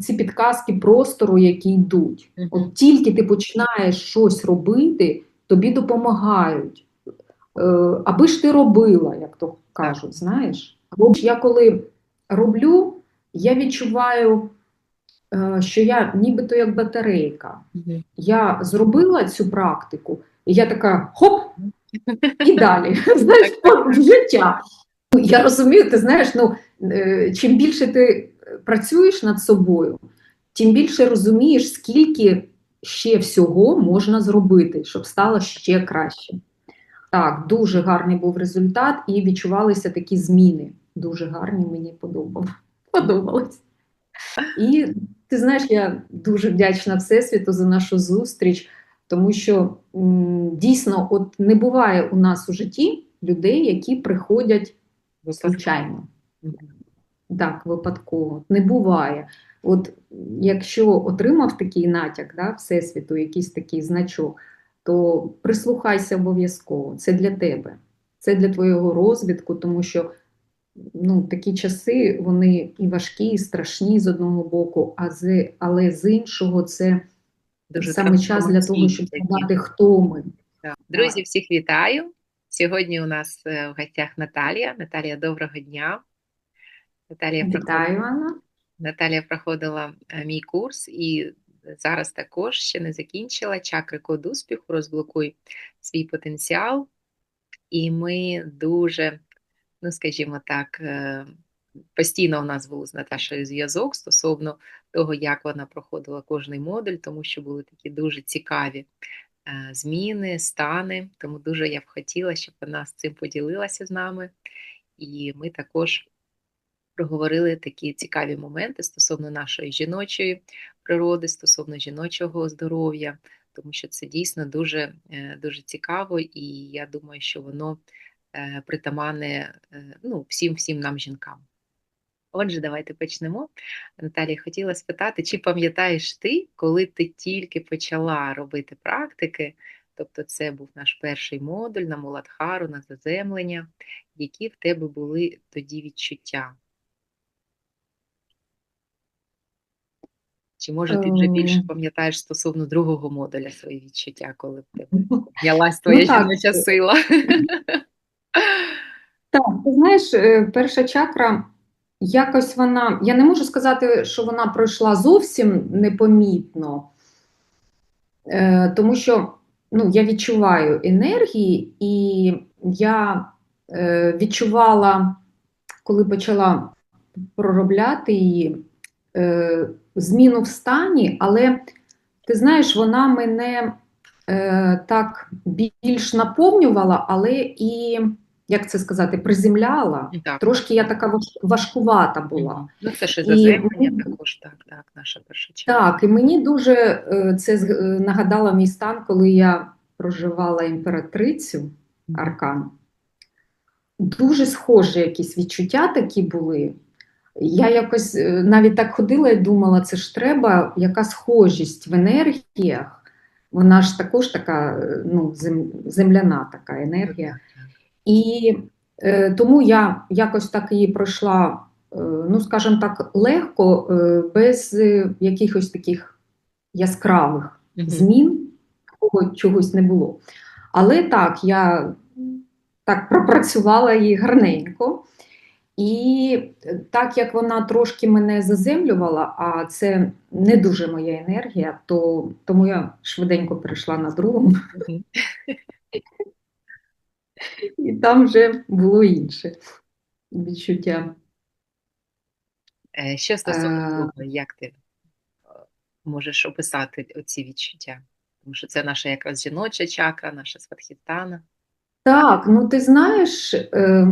ці підказки простору, які йдуть. От тільки ти починаєш щось робити, тобі допомагають. Е, аби ж ти робила, як то кажуть, знаєш. Або ж я коли роблю, я відчуваю, е, що я нібито як батарейка. Я зробила цю практику, і я така хоп, і далі. Знаєш, в життя. Ну, Я розумію, ти знаєш, ну е, чим більше ти працюєш над собою, тим більше розумієш, скільки ще всього можна зробити, щоб стало ще краще. Так, дуже гарний був результат, і відчувалися такі зміни. Дуже гарні, мені подобав. подобалось. І ти знаєш, я дуже вдячна Всесвіту за нашу зустріч, тому що м, дійсно от не буває у нас у житті людей, які приходять случайно. Так, випадково. Не буває. От якщо отримав такий натяк, да, Всесвіту, якийсь такий значок, то прислухайся обов'язково. Це для тебе. Це для твого розвитку, тому що ну, такі часи вони і важкі, і страшні з одного боку, а з, але з іншого це Дуже саме час для того, щоб згадати, хто ми. Друзі, всіх вітаю. Сьогодні у нас е, в гостях Наталія. Наталія, доброго дня. Наталія Вітаю, Анна. Наталія проходила е, мій курс і зараз також ще не закінчила чакри код успіху, розблокуй свій потенціал. І ми дуже, ну скажімо так, е, постійно у нас був з Наташею зв'язок стосовно того, як вона проходила кожний модуль, тому що були такі дуже цікаві е, зміни, стани. Тому дуже я б хотіла, щоб вона з цим поділилася з нами. І ми також проговорили такі цікаві моменти стосовно нашої жіночої природи, стосовно жіночого здоров'я, тому що це дійсно дуже, е, дуже цікаво, і я думаю, що воно е, притаманне е, ну, всім всім нам жінкам. Отже, давайте почнемо. Наталія, хотіла спитати, чи пам'ятаєш ти, коли ти тільки почала робити практики, тобто це був наш перший модуль на Муладхару, на заземлення, які в тебе були тоді відчуття? Чи може ти вже більше Ем. пам'ятаєш стосовно другого модуля свої відчуття, коли в тебе знялась твоя Ну, жіноча сила? Так, ти знаєш, е, перша чакра, якось вона, я не можу сказати, що вона пройшла зовсім непомітно, е, тому що ну, я відчуваю енергії, і я е, відчувала, коли почала проробляти її, зміну в стані, але ти знаєш, вона мене е, так більш наповнювала, але і, як це сказати, приземляла. Так. Трошки я така важ- важкувата була. Ну, це ж і І також, так, так, наша перша чакра. Так, і мені дуже е, це е, нагадало мій стан, коли я проживала імператрицю Аркан. Дуже схожі якісь відчуття такі були. Я якось е, навіть так ходила і думала, це ж треба, яка схожість в енергіях. Вона ж також така е, ну, земляна така енергія. І е, тому я якось так її пройшла, е, ну, скажімо так, легко, е, без е, якихось таких яскравих Мгм. змін, такого чогось не було. Але так, я так пропрацювала її гарненько. І е, так як вона трошки мене заземлювала, а це не дуже моя енергія, то тому я швиденько перейшла на другу, і там вже було інше відчуття. Е, Що стосовно Е, як ти можеш описати оці відчуття? Тому що це наша якраз жіноча чакра, наша сватхістана. Так, ну ти знаєш, е,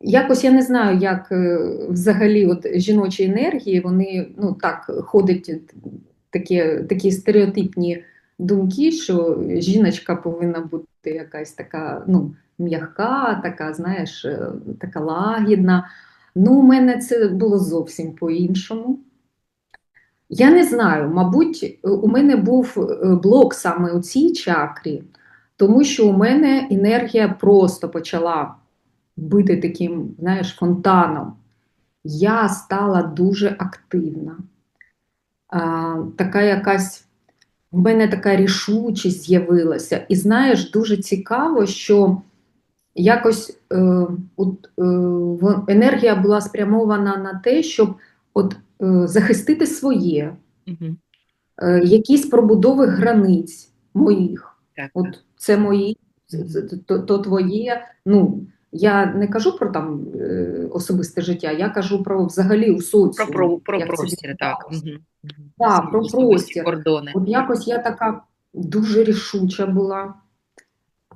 якось я не знаю, як е, взагалі от жіночі енергії, вони ну так ходять такі, такі стереотипні думки, що жіночка повинна бути якась така ну, м'яка, така, знаєш, е, така лагідна. Ну, у мене це було зовсім по-іншому. Я не знаю, мабуть, у мене був е, блок саме у цій чакрі, тому що у мене енергія просто почала бити таким, знаєш, фонтаном. Я стала дуже активна. а, така якась в мене така рішучість з'явилася. І знаєш, дуже цікаво, що якось е, от, е, енергія була спрямована на те, щоб от, е, захистити своє, е, якісь пробудови границь моїх. Так, От це мої, то, то твоє. Ну, я не кажу про там е, особисте життя, я кажу про взагалі у Про, соціумі. про, про як простір, так. Мгм. Мгм. Про простір. кордони. От якось я така дуже рішуча була.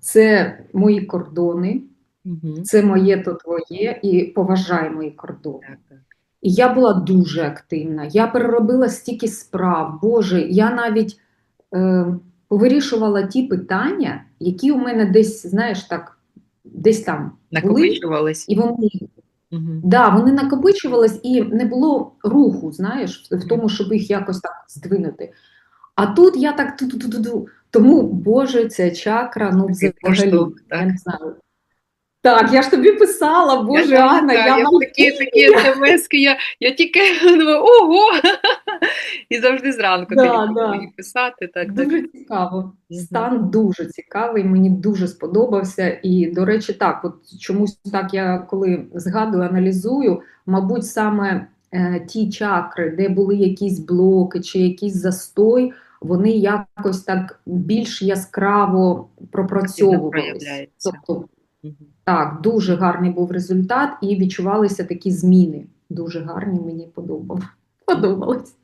Це мої кордони, Мгм. це моє то твоє, і поважай мої кордони. Так. І я була дуже активна. Я переробила стільки справ. Боже, я навіть е, вирішувала ті питання, які у мене десь, знаєш, так, десь там були, Накопичувались. і вони, Угу. да, вони накопичувались, і не було руху, знаєш, в тому, щоб їх якось так здвинути. А тут я так ту-ту-ту-ту. Тому, Боже, ця чакра, ну взагалі, я не знаю. Так, я ж тобі писала, Боже, Я Анна, пам'ятаю, я я вам такі, такі смски, я, я тільки думаю, ого! І завжди зранку Да, да. писати. Так, так. Дуже цікаво. Мгм. Стан дуже цікавий, мені дуже сподобався. І, до речі, так, от чомусь так я коли згадую, аналізую, мабуть, саме е, ті чакри, де були якісь блоки чи якийсь застой, вони якось так більш яскраво пропрацьовувались. проявляються. Тобто. Так, дуже гарний був результат, і відчувалися такі зміни. Дуже гарні, мені подобав. подобалось.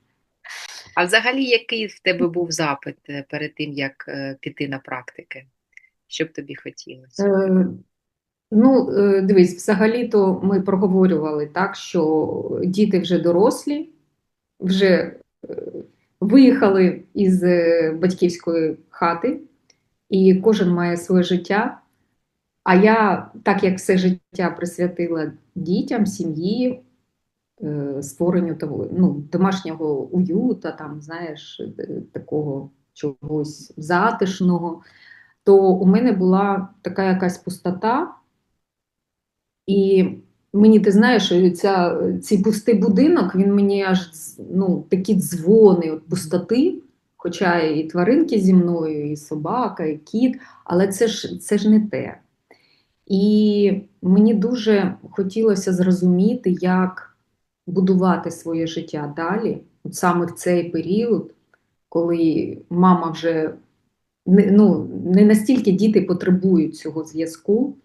А взагалі, який в тебе був запит е, перед тим, як е, піти на практики? Що б тобі хотілося? Е, Ну, е, дивись, взагалі-то ми проговорювали так, що діти вже дорослі, вже виїхали із батьківської хати, і кожен має своє життя. А я, так як все життя присвятила дітям, сім'ї, е, створенню того, ну, домашнього уюта, там, знаєш, е, такого чогось затишного, то у мене була така якась пустота. І мені, ти знаєш, ця, цей пустий будинок, він мені аж ну, такі дзвони от пустоти, хоча і тваринки зі мною, і собака, і кіт, але це ж, це ж не те. І мені дуже хотілося зрозуміти, як будувати своє життя далі, от саме в цей період, коли мама вже не, ну, не настільки діти потребують цього зв'язку.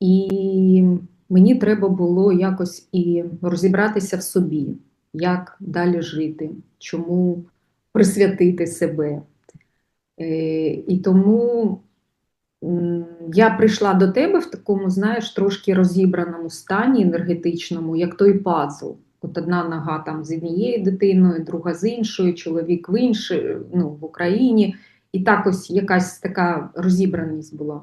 І мені треба було якось і розібратися в собі, як далі жити, чому присвятити себе. Е, І тому я прийшла до тебе в такому, знаєш, трошки розібраному стані енергетичному, як той пазл. От одна нога там з однією дитиною, друга з іншою, чоловік в іншій, ну, в Україні. І так ось якась така розібраність була.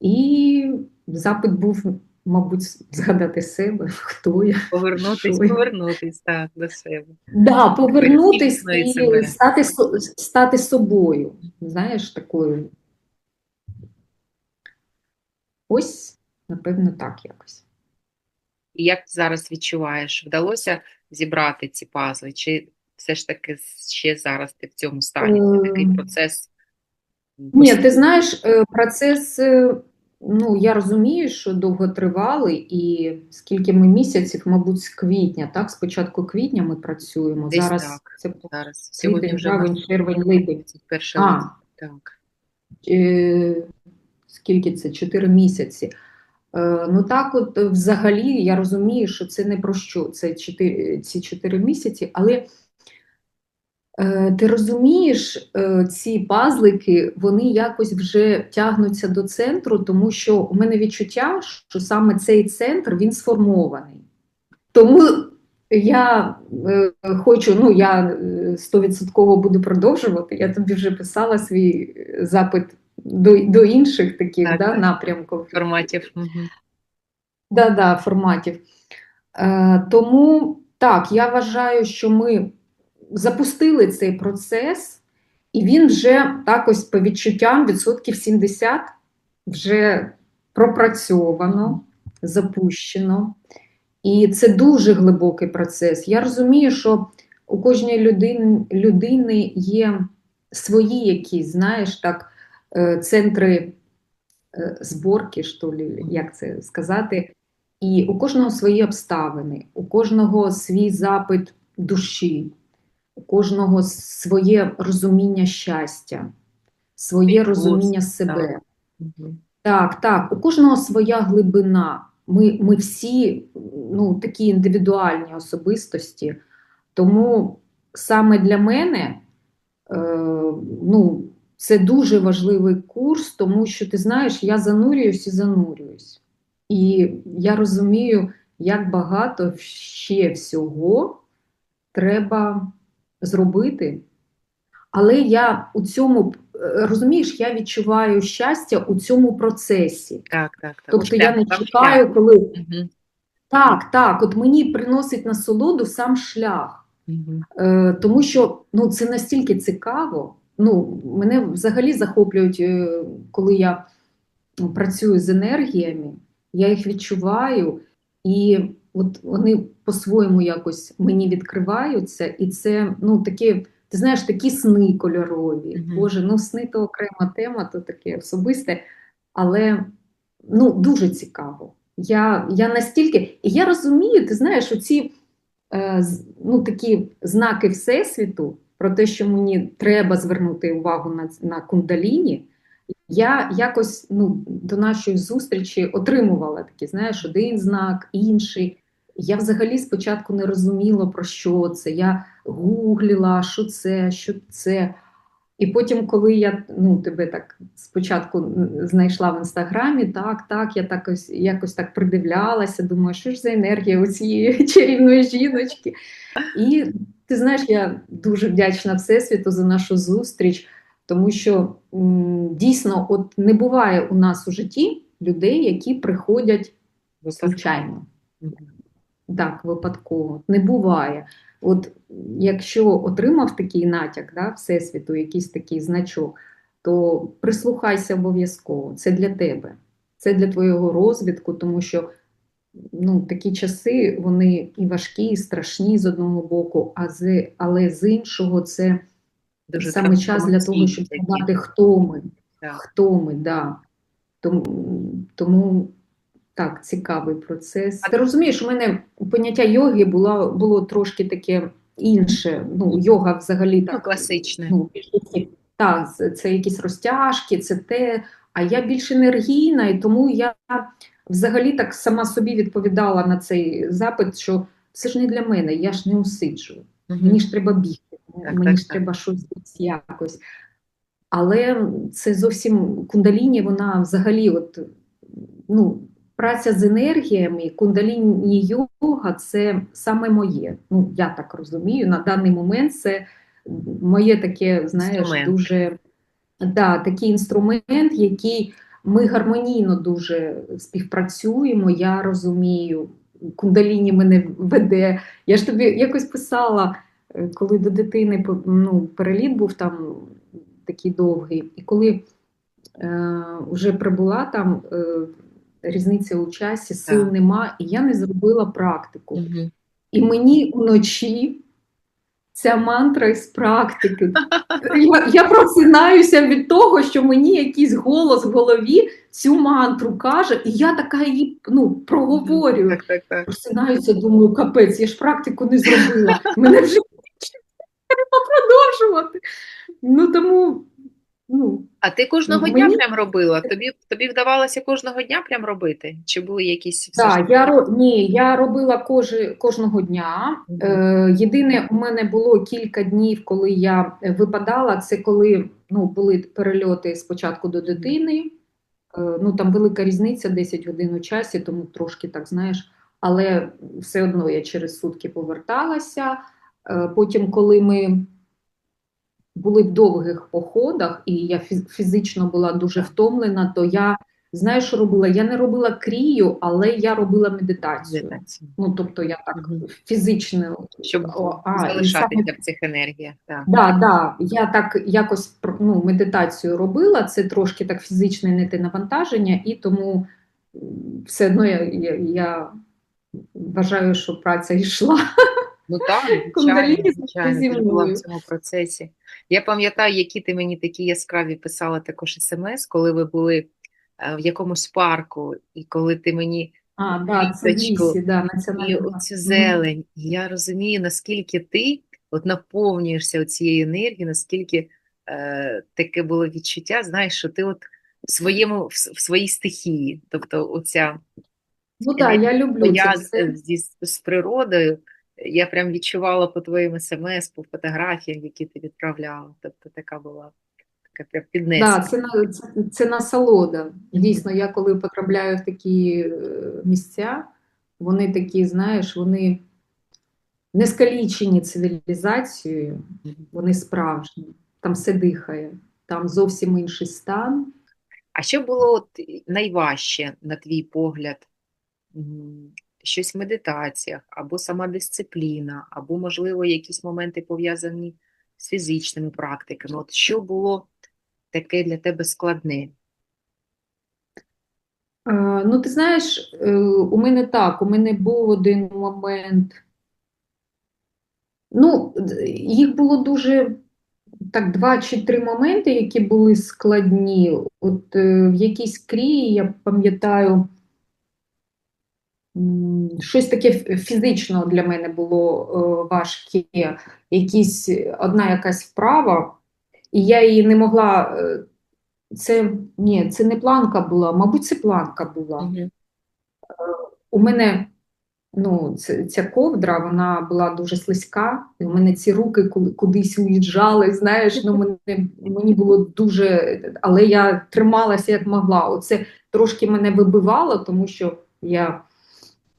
І запит був, мабуть, згадати себе, хто я. Повернутись, що я? повернутись так, до себе. Да, повернутись і себе. стати, стати собою. Знаєш, такою. Ось, напевно, так якось. І як ти зараз відчуваєш, вдалося зібрати ці пазли? Чи все ж таки ще зараз ти в цьому стані? Це такий процес? Ні, ти знаєш, е, процес, е, ну, я розумію, що довготривалий, і скільки ми місяців, мабуть, з квітня, так? З початку квітня ми працюємо. Десь Зараз так. це Зараз. Сьогодні квітень, вже червень, липень. 21 А. Так. Е, скільки це? Чотири місяці. Е, ну так, от е, взагалі я розумію, що це не про що, це чотири, ці чотири місяці, але е, ти розумієш, ці пазлики, вони якось вже тягнуться до центру, тому що у мене відчуття, що саме цей центр він сформований. Тому я хочу, ну я стовідсотково буду продовжувати. Я тобі вже писала свій запит до, до інших таких Так, да, так. напрямків. Форматів. Да, да, форматів. Е, тому так, я вважаю, що ми запустили цей процес, і він вже так ось по відчуттям відсотків 70 вже пропрацьовано, запущено. І це дуже глибокий процес. Я розумію, що у кожній людини, людини є свої якісь, знаєш, так, центри е, зборки, що лі, як це сказати. І у кожного свої обставини, у кожного свій запит душі, у кожного своє розуміння щастя, своє розуміння себе. Так, так, у кожного своя глибина. Ми, ми всі ну, такі індивідуальні особистості. Тому саме для мене е, ну, це дуже важливий курс, тому що ти знаєш, я занурююсь і занурююсь. І я розумію, як багато ще всього треба зробити. Але я у цьому, е, розумієш, я відчуваю щастя у цьому процесі. Так, так, так. Тобто У я не чекаю, шлях. коли Мгм. так, так, от мені приносить насолоду сам шлях. Мгм. Е, тому що ну, це настільки цікаво. Ну, мене взагалі захоплюють, е, коли я працюю з енергіями, я їх відчуваю, і от вони по-своєму якось мені відкриваються, і це ну, такі, ти знаєш, такі сни кольорові. Мгм. Боже, ну сни то окрема тема, то таке особисте, але ну, дуже цікаво. Я, я настільки, і я розумію, ти знаєш, оці е, ну, такі знаки Всесвіту про те, що мені треба звернути увагу на, на кундаліні, я якось ну, до нашої зустрічі отримувала такі, знаєш, один знак, інший. Я взагалі спочатку не розуміла, про що це. Я гуглила, що це, що це. І потім, коли я ну, тебе так спочатку знайшла в інстаграмі, так, так, я так ось, якось так придивлялася, думаю, що ж за енергія у цієї чарівної жіночки. І ти знаєш, я дуже вдячна Всесвіту за нашу зустріч, тому що м, дійсно от не буває у нас у житті людей, які приходять случайно. Так, випадково. Не буває. От якщо отримав такий натяк, да, Всесвіту, якийсь такий значок, то прислухайся обов'язково. Це для тебе. Це для твого розвитку, тому що ну, такі часи вони і важкі, і страшні з одного боку, а з, але з іншого це Дуже саме час для того, щоб згадати, хто ми. Так. Хто ми, да. Тому, тому так, цікавий процес. Ти розумієш, у мене поняття йоги було, було трошки таке інше. Ну, йога взагалі так. Ну, класичне. Ну, так, це якісь розтяжки, це те. А я більш енергійна, і тому я взагалі так сама собі відповідала на цей запит, що це ж не для мене, я ж не усиджую. Мені ж треба бігти, Так, мені так, ж так. треба щось якось. Але це зовсім кундаліні, вона взагалі, от, ну, праця з енергіями, кундаліні йога це саме моє. Ну, я так розумію, на даний момент це моє таке, знаєш, Інструмент. дуже да, такий інструмент, який ми гармонійно дуже співпрацюємо. Я розумію, кундаліні мене веде. Я ж тобі якось писала, е, коли до дитини ну, переліт був там такий довгий, і коли е, вже прибула там. Е, Різниця у часі, сил Так. нема, і я не зробила практику. Мгм. І мені вночі ця мантра із практики. Я, я просинаюся від того, що мені якийсь голос в голові цю мантру каже, і я така її ну, проговорюю. Так, так, так. Просинаюся, думаю, капець, я ж практику не зробила. Мене вже треба продовжувати. Ну тому, ну, А ти кожного Мені- дня прям робила? Тобі, тобі вдавалося кожного дня прям робити? Чи були якісь Так, я ні, я робила кожи, кожного дня. Е, єдине, у мене було кілька днів, коли я випадала. Це коли ну, були перельоти спочатку до дитини. Е, ну там велика різниця, 10 годин у часі, тому трошки так знаєш. Але все одно я через сутки поверталася. Е, потім, коли ми були в довгих походах, і я фіз- фізично була дуже втомлена, то я знаєш, що робила? Я не робила крію, але я робила медитацію. медитація? Ну, тобто я так фізично. Щоб а, залишатися саме- в цих енергіях. Так. Да, да, я так якось ну, медитацію робила, це трошки так фізичне не те навантаження, і тому все одно я, я, я вважаю, що праця йшла. Ну так, звичайно, звичайно, ти була в цьому процесі. Я пам'ятаю, які ти мені такі яскраві писала також смс, коли ви були е, в якомусь парку, і коли ти мені А, да, це лісі, да, і оцю зелень. І я розумію, наскільки ти от наповнюєшся цією енергією, наскільки е, таке було відчуття, знаєш, що ти от в своєму, в, в своїй стихії. Тобто оця Ну так, я люблю це я з, зі, з природою, я прям відчувала по твоїм смс, по фотографіям, які ти відправляла. Тобто така була така прям Да, піднесена. це, на- це, це насолода. Дійсно, я коли потрапляю в такі е, місця, вони такі, знаєш, вони не скалічені цивілізацією, вони справжні. Там все дихає, там зовсім інший стан. А що було от найважче, на твій погляд? Щось в медитаціях, або сама дисципліна, або, можливо, якісь моменти пов'язані з фізичними практиками. От що було таке для тебе складне? Е, Ну, ти знаєш, е, у мене так, у мене був один момент. Ну, їх було дуже так, два чи три моменти, які були складні. От е, в якійсь крії, я пам'ятаю, щось таке фізично для мене було е, важке, якісь, одна якась вправа, і я її не могла. е, Це ні, це не планка була, мабуть, це планка була. Мгм. У мене ну, ця ковдра, вона була дуже слизька, і у мене ці руки кудись уїжджали, знаєш, ну, мене, мені було дуже, але я трималася як могла. Оце трошки мене вибивало, тому що я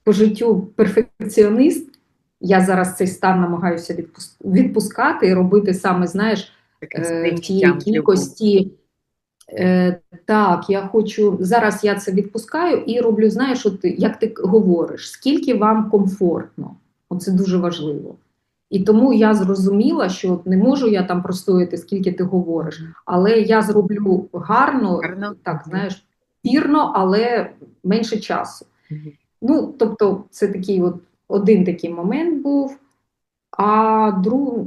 по життю перфекціоніст. Я зараз цей стан намагаюся відпус- відпускати і робити саме, знаєш, е, в сприйняттям, кількості. Е, так, я хочу зараз я це відпускаю і роблю, знаєш, от як ти говориш, скільки вам комфортно. Оце дуже важливо. І тому я зрозуміла, що не можу я там простояти, скільки ти говориш, але я зроблю гарно, Гарно. так, знаєш, вірно, але менше часу. Ну, тобто, це такий от один такий момент був. А друг,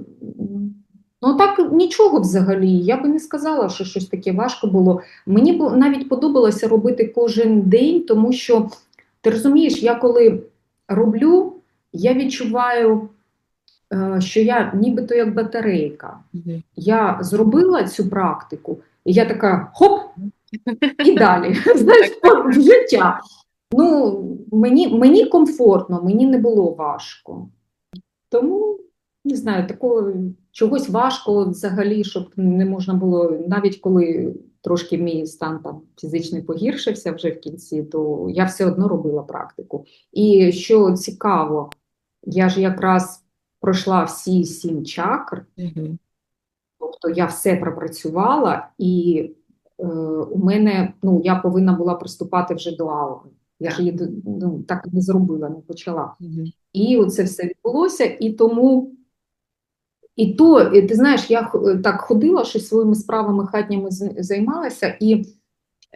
ну так нічого взагалі. Я би не сказала, що щось таке важко було. Мені навіть подобалося робити кожен день, тому що ти розумієш, я коли роблю, я відчуваю, е, що я нібито як батарейка. Я зробила цю практику, і я така хоп, і далі. Знаєш, в життя. Ну, мені, мені комфортно, мені не було важко. Тому, не знаю, такого чогось важкого взагалі, щоб не можна було, навіть коли трошки мій стан там фізичний погіршився вже в кінці, то я все одно робила практику. І що цікаво, я ж якраз пройшла всі сім чакр, Мгм. Тобто я все пропрацювала, і е, у мене ну, я повинна була приступати вже до аури. Я ж її ну, так не зробила, не почала. І оце все відбулося, і тому. І то, і ти знаєш, я так ходила, щось своїми справами хатніми займалася, і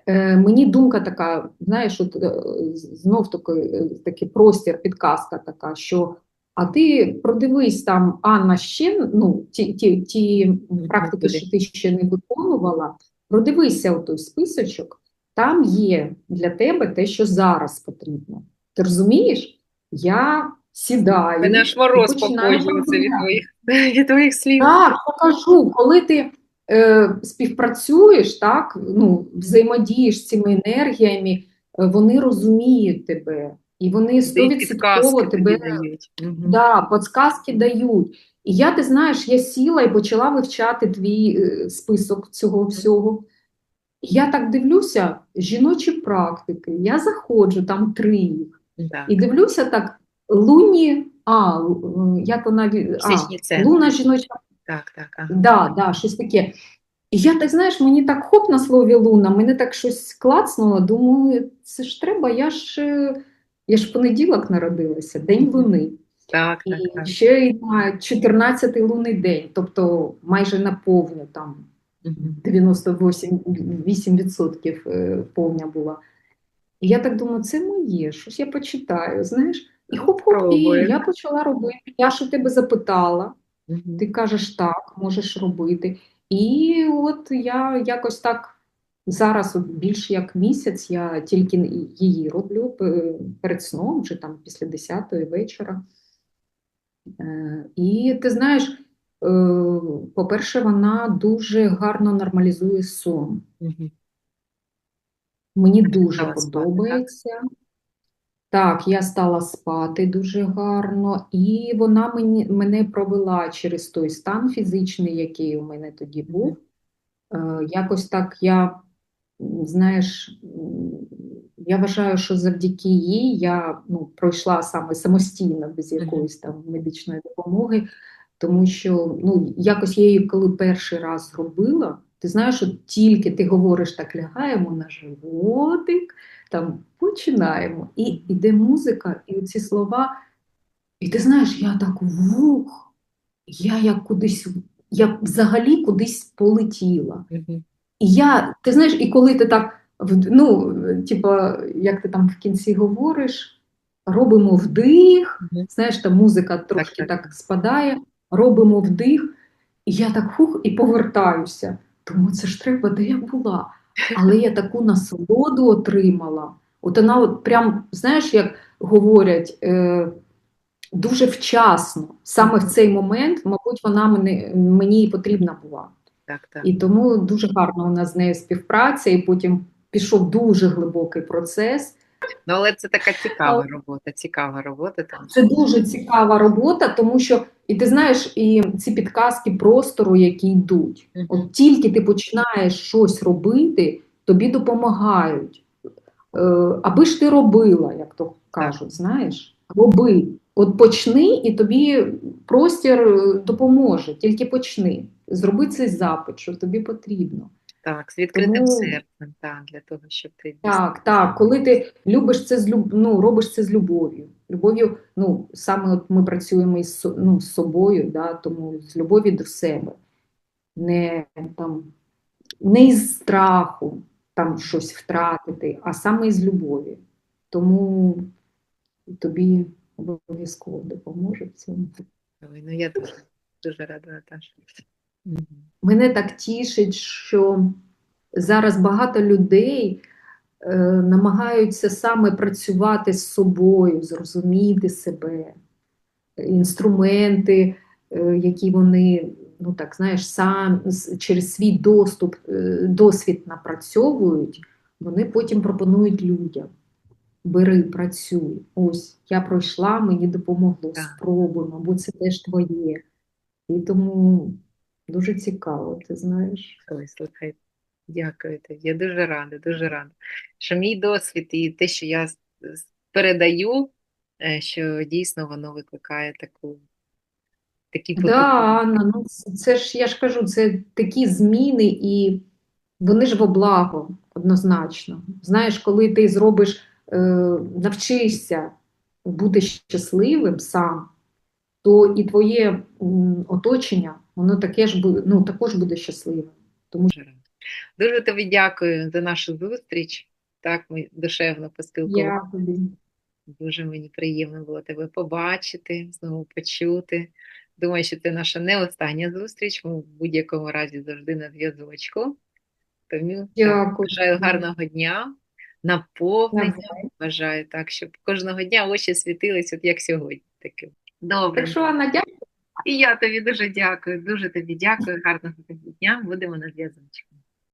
е, мені думка така, знаєш, от, е, знов таки, е, такий простір, підказка така, що а ти продивись там, Анна, ще ну, ті, ті, ті практики, що ти ще не виконувала, продивися у той списочок, там є для тебе те, що зараз потрібно. Ти розумієш? Я сідаю. Мене аж мороз по починаю кожі оце від твоїх, від твоїх слів. Так, покажу, коли ти е, співпрацюєш, так, ну, взаємодієш з цими енергіями, е, вони розуміють тебе, і вони стовідсотково тебе дають. Да, підсказки дають. І я, ти знаєш, я сіла і почала вивчати твій е, список цього всього. Я так дивлюся, жіночі практики, я заходжу, там три їх. Так. І дивлюся так, луні, а, як вона, а, луна жіноча Так, так, ага. Да, да, щось таке. І я так, знаєш, мені так хоп на слові луна, мене так щось клацнуло, думаю, це ж треба, я ж, е, я ж понеділок народилася, День. Луни. Так, так, І так. ще й на 14-й лунний день, тобто майже на повну, там. 98% е, повня була. І я так думаю, це моє, щось я почитаю, знаєш. І хоп-хоп, і я почала робити. Я у тебе запитала. Ти кажеш так, можеш робити. І от я якось так зараз, більше як місяць, я тільки її роблю е, перед сном, вже там після 10-ї вечора. Е, І ти знаєш, по-перше, вона дуже гарно нормалізує сон. Мені дуже стала спати, так? подобається. Так, я стала спати дуже гарно, і вона мені, мене провела через той стан фізичний, який у мене тоді був. Е, якось так я, знаєш, я вважаю, що завдяки їй я ну, пройшла саме самостійно, без якоїсь там медичної допомоги, тому що ну, якось я її коли перший раз зробила, ти знаєш, от тільки ти говориш так, лягаємо на животик, там починаємо, і йде музика, і ці слова, і ти знаєш, я так вух, я як кудись, я взагалі кудись полетіла. І я, ти знаєш, і коли ти так, ну, типа, як ти там в кінці говориш, робимо вдих, знаєш, там музика трошки так. так спадає, робимо вдих, і я так хух і повертаюся. Тому це ж треба, де я була. Але я таку насолоду отримала. От вона от прям, знаєш, як говорять, е, дуже вчасно, саме в цей момент, мабуть, вона мені, мені і потрібна була. Так, так. І тому дуже гарно у нас з нею співпраця, і потім пішов дуже глибокий процес. Ну, але це така цікава робота, цікава робота. Тому Це дуже цікава робота, тому що, і ти знаєш, і ці підказки простору, які йдуть. Мгм. От тільки ти починаєш щось робити, тобі допомагають. Е, аби ж ти робила, як то кажуть, знаєш, роби. От почни, і тобі простір е, допоможе. Тільки почни. Зроби цей запит, що тобі потрібно. Так, з відкритим Тому- серцем, так, для того, щоб ти Так, так, коли ти любиш це з люб... ну, робиш це з любов'ю. Любов'ю, ну, саме от ми працюємо із ну, з собою, да, тому з любові до себе. Не, там, не із страху там щось втратити, а саме із любові. Тому тобі обов'язково допоможе в цьому. Ой, ну я дуже, дуже рада, Наташа. Мене так тішить, що зараз багато людей е, намагаються саме працювати з собою, зрозуміти себе, інструменти, е, які вони, ну так знаєш, сам через свій доступ, е, досвід напрацьовують, вони потім пропонують людям. Бери, працюй. Ось я пройшла, мені допомогло. Спробуємо, бо це теж твоє. І тому дуже цікаво, ти знаєш. Ой, слухай, дякую тобі. Я дуже рада, дуже рада. Що мій досвід і те, що я передаю, е, що дійсно воно викликає таку, такі Да. Анна, ну це це ж я ж кажу, це такі зміни, і вони ж во благо однозначно. Знаєш, коли ти зробиш, е, навчишся бути щасливим сам, то і твоє м, оточення, воно таке ж буде, ну, також буде щасливим. Тому Дуже рада. Дуже тобі дякую за нашу зустріч. Так, ми душевно поспілкувалися. Дуже мені приємно було тебе побачити, знову почути. Думаю, що це наша не остання зустріч. Ми в будь-якому разі завжди на зв'язочку. Тому Дякую. бажаю гарного дня, наповнення. Навзаєм. Бажаю так, щоб кожного дня очі світились, от як сьогодні. Таке. Добре. Так що, Анна, дякую. І я тобі дуже дякую, дуже тобі дякую. Гарного тобі дня. Будемо на зв'язочку.